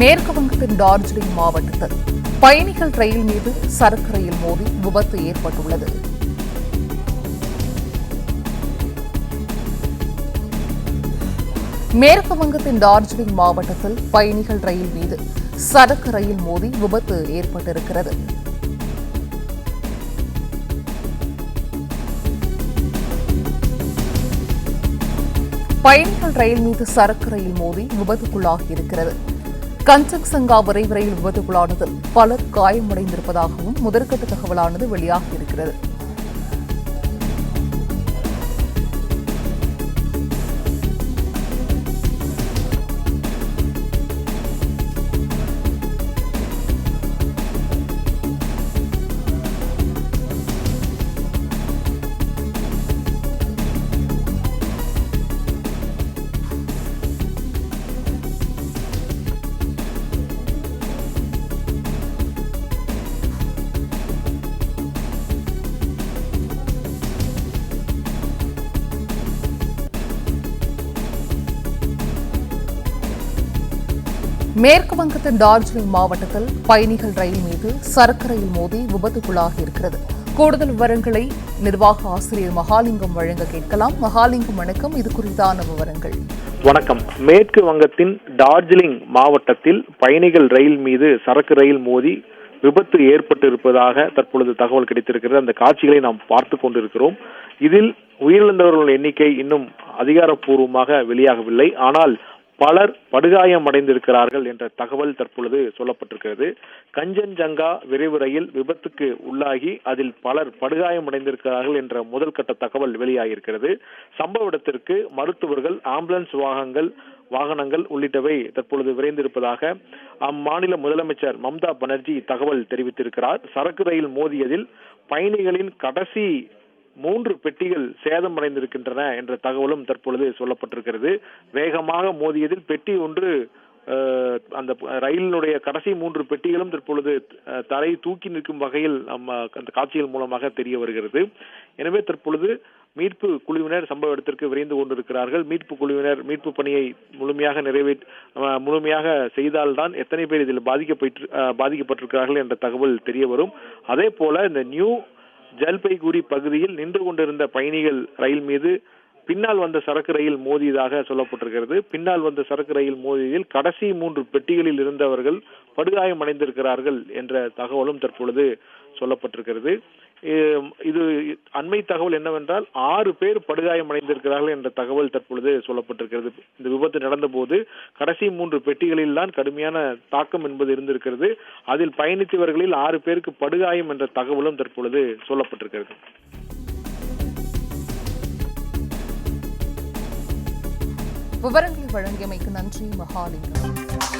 மேற்கு வங்கத்தின் டார்ஜிலிங் மாவட்டத்தில் பயணிகள் ரயில் மீது சரக்கு ரயில் மோதி விபத்து ஏற்பட்டுள்ளது. மேற்கு வங்கத்தின் டார்ஜிலிங் மாவட்டத்தில் பயணிகள் ரயில் மீது சரக்கு ரயில் மோதி விபத்து ஏற்பட்டிருக்கிறது. பயணிகள் ரயில் மீது சரக்கு ரயில் மோதி விபத்துக்குள்ளாகியிருக்கிறது. இருக்கிறது கஞ்சக் சங்கா விரைவு ரயில் விபத்துக்குள்ளானதில் பலர் காயமடைந்திருப்பதாகவும் முதற்கட்ட தகவலானது வெளியாகியிருக்கிறது மேற்கு வங்கத்தின் டார்ஜிலிங் மாவட்டத்தில் பயணிகள் ரயில் மீது சரக்கு ரயில் மோதி விபத்துக்குள்ளாகி இருக்கிறது. கூடுதல் விவரங்களை நிர்வாக ஆசிரியர் மகாலிங்கம் வழங்க கேட்கலாம். மகாலிங்கம் வணக்கம். இது குறித்தான விவரங்கள். வணக்கம். மேற்கு வங்கத்தின் டார்ஜிலிங் மாவட்டத்தில் பயணிகள் ரயில் மீது சரக்கு ரயில் மோதி விபத்து ஏற்பட்டு இருப்பதாக தற்பொழுது தகவல் கிடைத்திருக்கிறது. அந்த காட்சிகளை நாம் பார்த்து கொண்டிருக்கிறோம். இதில் உயிரிழந்தவர்கள் எண்ணிக்கை இன்னும் அதிகாரப்பூர்வமாக வெளியாகவில்லை. ஆனால் பலர் படுகாயம் அடைந்திருக்கிறார்கள் என்ற தகவல் தற்பொழுது சொல்லப்பட்டிருக்கிறது. கஞ்சன்ஜங்கா விரைவு ரயில் விபத்துக்கு உள்ளாகி அதில் பலர் படுகாயம் அடைந்திருக்கிறார்கள் என்ற முதல் கட்ட தகவல் வெளியாகியிருக்கிறது. சம்பவ இடத்திற்கு மருத்துவர்கள் ஆம்புலன்ஸ் வாகனங்கள் வாகனங்கள் உள்ளிட்டவை தற்பொழுது விரைந்திருப்பதாக அம்மாநில முதலமைச்சர் மம்தா பானர்ஜி தகவல் தெரிவித்திருக்கிறார். சரக்கு ரயில் மோதியதில் பயணிகளின் கடைசி மூன்று பெட்டிகள் சேதமடைந்திருக்கின்றன என்ற தகவலும் தற்பொழுது சொல்லப்பட்டிருக்கிறது. வேகமாக மோதியதில் பெட்டி ஒன்று அந்த ரயிலினுடைய கடைசி மூன்று பெட்டிகளும் தற்பொழுது தரை தூக்கி நிற்கும் வகையில் நம்ம அந்த காட்சிகள் மூலமாக தெரிய வருகிறது. எனவே தற்பொழுது மீட்பு குழுவினர் சம்பவ இடத்திற்கு விரைந்து கொண்டிருக்கிறார்கள். மீட்பு குழுவினர் மீட்பு பணியை முழுமையாக நிறைவே அஹ், முழுமையாக செய்தால்தான் எத்தனை பேர் இதில் பாதிக்கப்பட்டு பாதிக்கப்பட்டிருக்கிறார்கள் என்ற தகவல் தெரிய வரும். அதே போல இந்த நியூ ஜல்பைகுரி பகுதியில் நின்று கொண்டிருந்த பயணிகள் ரயில் மீது பின்னால் வந்த சரக்கு ரயில் மோதியதாக சொல்லப்பட்டிருக்கிறது. பின்னால் வந்த சரக்கு ரயில் மோதியதில் கடைசி மூன்று பெட்டிகளில் இருந்தவர்கள் படுகாயம் அடைந்திருக்கிறார்கள் என்ற தகவலும் தற்பொழுது சொல்லப்பட்டிருக்கிறது. இது அண்மை தகவல் என்னவென்றால் ஆறு பேர் படுகாயம் அடைந்திருக்கிறார்கள் என்ற தகவல் தற்பொழுது சொல்லப்பட்டிருக்கிறது. இந்த விபத்து நடந்தபோது கடைசி மூன்று பெட்டிகளில் தான் கடுமையான தாக்கம் என்பது இருந்திருக்கிறது. அதில் பயணித்தவர்களில் ஆறு பேருக்கு படுகாயம் என்ற தகவலும் தற்பொழுது சொல்லப்பட்டிருக்கிறது. விவரங்களை வழங்கியமைக்கு நன்றி. மகாலிங்கம்.